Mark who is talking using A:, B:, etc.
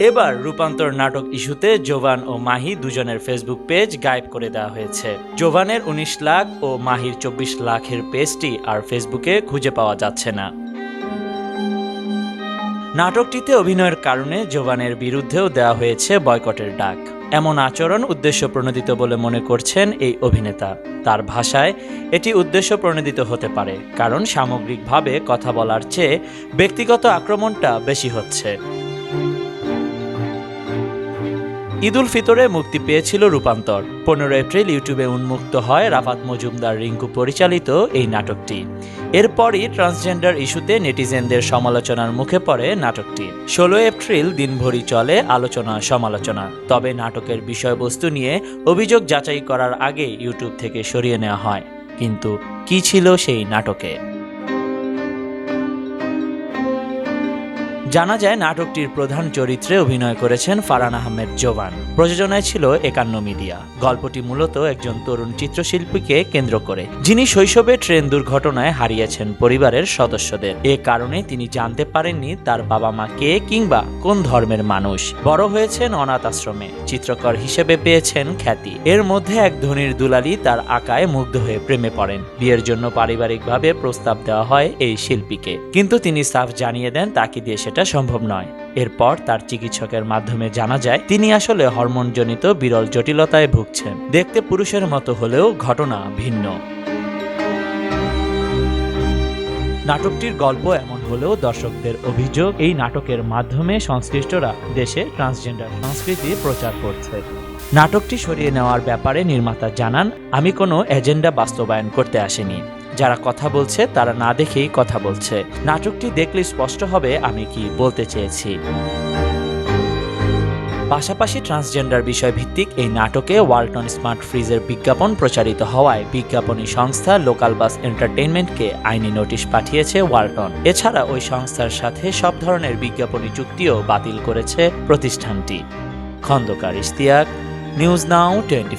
A: এবার রূপান্তর নাটক ইস্যুতে জোভান ও মাহি দুজনের ফেসবুক পেজ গায়েব করে দেওয়া হয়েছে। জোভানের উনিশ লাখ ও মাহির চব্বিশ লাখের পেজটি আর ফেসবুকে খুঁজে পাওয়া যাচ্ছে না। নাটকটিতে অভিনয়ের কারণে জোভানের বিরুদ্ধেও দেওয়া হয়েছে বয়কটের ডাক। এমন আচরণ উদ্দেশ্য প্রণোদিত বলে মনে করছেন এই অভিনেতা। তার ভাষায়, এটি উদ্দেশ্য প্রণোদিত হতে পারে, কারণ সামগ্রিকভাবে কথা বলার চেয়ে ব্যক্তিগত আক্রমণটা বেশি হচ্ছে। ঈদুল ফিতরে মুক্তি পেয়েছিল রূপান্তর। পনেরো এপ্রিল ইউটিউবে উন্মুক্ত হয় রাফাত মজুমদার রিঙ্কু পরিচালিত এই নাটকটি। এরপরই ট্রান্সজেন্ডার ইস্যুতে নেটিজেনদের সমালোচনার মুখে পড়ে নাটকটি। ষোলো এপ্রিল দিনভরি চলে আলোচনা সমালোচনা। তবে নাটকের বিষয়বস্তু নিয়ে অভিযোগ যাচাই করার আগে ইউটিউব থেকে সরিয়ে নেওয়া হয়। কিন্তু কি ছিল সেই নাটকে? জানা যায় নাটকটির প্রধান চরিত্রে অভিনয় করেছেন ফারান আহমেদ জোবান। প্রযোজনায় ছিল একান্ন মিডিয়া। গল্পটি মূলত একজন তরুণ চিত্রশিল্পীকে কেন্দ্র করে। যিনি শৈশবে ট্রেন দুর্ঘটনায় হারিয়েছেন পরিবারের সদস্যদের। এ কারণে তিনি জানতে পারেননি তার বাবা মা কে কিংবা কোন ধর্মের মানুষ। বড় হয়েছেন অনাথ আশ্রমে। চিত্রকর হিসেবে পেয়েছেন খ্যাতি। এর মধ্যে এক ধনীর দুলালি তার আঁকায় মুগ্ধ হয়ে প্রেমে পড়েন। বিয়ের জন্য পারিবারিকভাবে প্রস্তাব দেওয়া হয় এই শিল্পীকে। কিন্তু তিনি সাফ জানিয়ে দেন তাকে দিয়ে সেটা সম্ভব নয়। এরপর তার চিকিৎসকের মাধ্যমে জানা যায়, তিনি আসলে হরমোনজনিত বিরল জটিলতায় ভুগছেন। দেখতে পুরুষের মতো হলেও ঘটনা ভিন্ন। নাটকটির গল্প এমন হলেও দর্শকদের অভিযোগ, এই নাটকের মাধ্যমে সংশ্লিষ্টরা দেশে ট্রান্সজেন্ডার সংস্কৃতি প্রচার করছে। নাটকটি সরিয়ে নেওয়ার ব্যাপারে নির্মাতা জানান, আমি কোনো এজেন্ডা বাস্তবায়ন করতে আসিনি। যারা কথা বলছে, তারা না দেখেই কথা বলছে। নাটকটি দেখলে স্পষ্ট হবে আমি কি বলতে চেয়েছি। পাশাপাশি ট্রান্সজেন্ডার বিষয় ভিত্তিক এই নাটকে ওয়ালটন স্মার্ট ফ্রিজের বিজ্ঞাপন প্রচারিত হওয়ায় বিজ্ঞাপনী সংস্থা লোকাল বাস এন্টারটেইনমেন্টকে আইনি নোটিশ পাঠিয়েছে ওয়ালটন। এছাড়া ওই সংস্থার সাথে সব ধরনের বিজ্ঞাপনী চুক্তিও বাতিল করেছে প্রতিষ্ঠানটি। Khandaker Ishtiaq, news now twenty